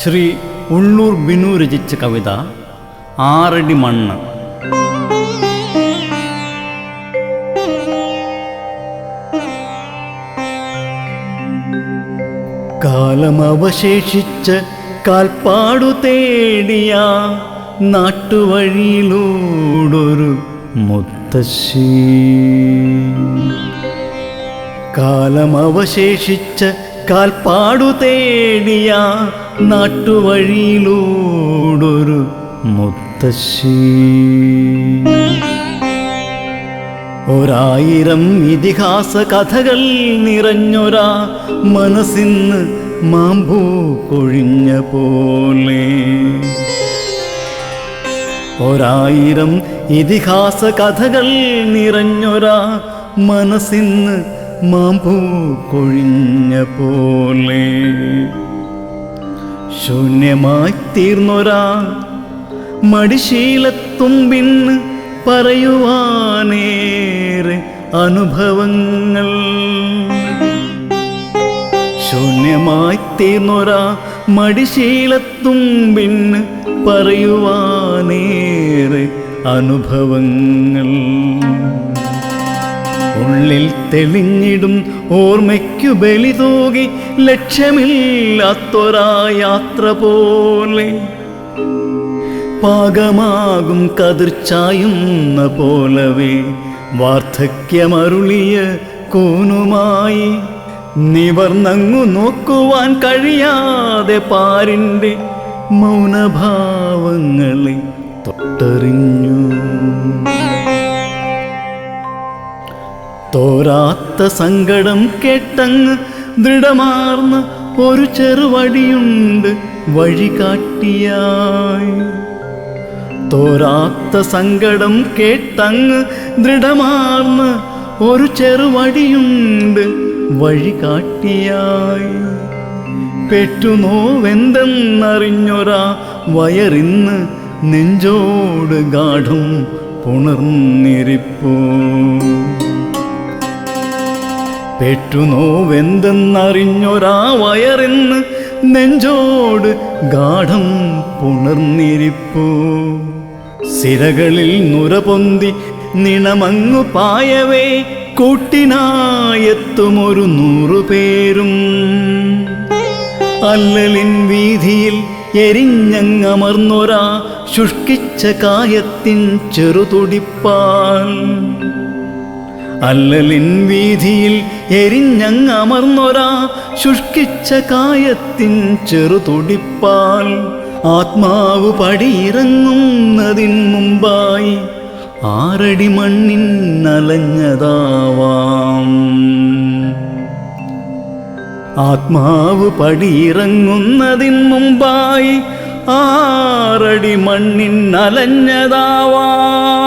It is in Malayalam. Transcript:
ശ്രീ ഉള്ളൂർ ബിനു രചിച്ച കവിത ആറടി മണ്ണ്. കാലമവശേഷിച്ച് കാൽപ്പാടു തേടിയ നാട്ടുവഴിയിലൂടൊരു മുത്തശ്ശി. കാലമവശേഷിച്ച് കാൽപ്പാടു തേടിയ നാട്ടുവഴിയിലൂടൊരു മുത്തശ്ശി. ഒരായിരം ഇതിഹാസ കഥകൾ നിറഞ്ഞൊരാ മനസ്സിന്ന് മാമ്പൂ കൊഴിഞ്ഞ പോലെ. ഒരായിരം ഇതിഹാസ കഥകൾ നിറഞ്ഞൊരാ മനസ്സിന്ന് മാമ്പൂ കൊഴിഞ്ഞ പോലെ. ശൂന്യമായി തീർന്നൊരാ മടിശീലത്തുമ്പിന്ന് പറയുവാനേറെ അനുഭവങ്ങൾ. ശൂന്യമായി തീർന്നൊരാ മടിശീലത്തുമ്പിന്ന് പറയുവാനേറെ അനുഭവങ്ങൾ. ഉള്ളിൽ തെളിഞ്ഞിടും ഓർമ്മയ്ക്കു ബലി തൂകി ലക്ഷ്യമില്ലാത്തൊരാ യാത്ര പോലെ. പാകമാകും കതിർച്ചായുന്ന പോലവേ വാർദ്ധക്യമരുളിയ കൂനുമായി. നിവർന്നങ്ങു നോക്കുവാൻ കഴിയാതെ പാരിന്റെ മൗനഭാവങ്ങളെ തൊട്ടറിഞ്ഞു. തോരാത്ത സങ്കടം കേട്ടങ്ങ് ദൃഢമാർന്ന ഒരു ചെറുവടിയുണ്ട് വഴികാട്ടിയായി. തോരാത്ത സങ്കടം കേട്ടങ്ങ് ദൃഢമാർന്ന ഒരു ചെറുവടിയുണ്ട് വഴികാട്ടിയായി. പെറ്റുനോവെന്തെന്നറിഞ്ഞൊരാ വയറിന്ന് നെഞ്ചോട് ഗാഠം പുണർന്നിരിപ്പൂ. പെറ്റുനോവെന്തെന്നറിഞ്ഞൊരാ വയറിന്ന് നെഞ്ചോട് ഗാഠം പുണർന്നിരിപ്പൂ. സിരകളിൽ നുരപൊന്തി നിണമങ്ങു പായവേ കൂട്ടിനായെത്തുമൊരു നൂറുപേരും അല്ലലിൻ വീതിയിൽ എരിഞ്ഞങ്ങമർന്നൊരാ ശുഷ്കിച്ച കായത്തിൻ ചെറുതുടിപ്പാൽ. അല്ലലിൻ വീതിയിൽ എരിഞ്ഞങ്ങമർന്നൊരാ ശുഷ്കിച്ച കായത്തിൻ ചെറുതുടിപ്പാൽ. ആത്മാവ് പടിയിറങ്ങുന്നതിൻ മുമ്പായി ആറടി മണ്ണിൻ നലഞ്ഞതാവാം ആത്മാവ് പടിയിറങ്ങുന്നതിൻ മുമ്പായി ആറടി മണ്ണിൻ നലഞ്ഞതാവാം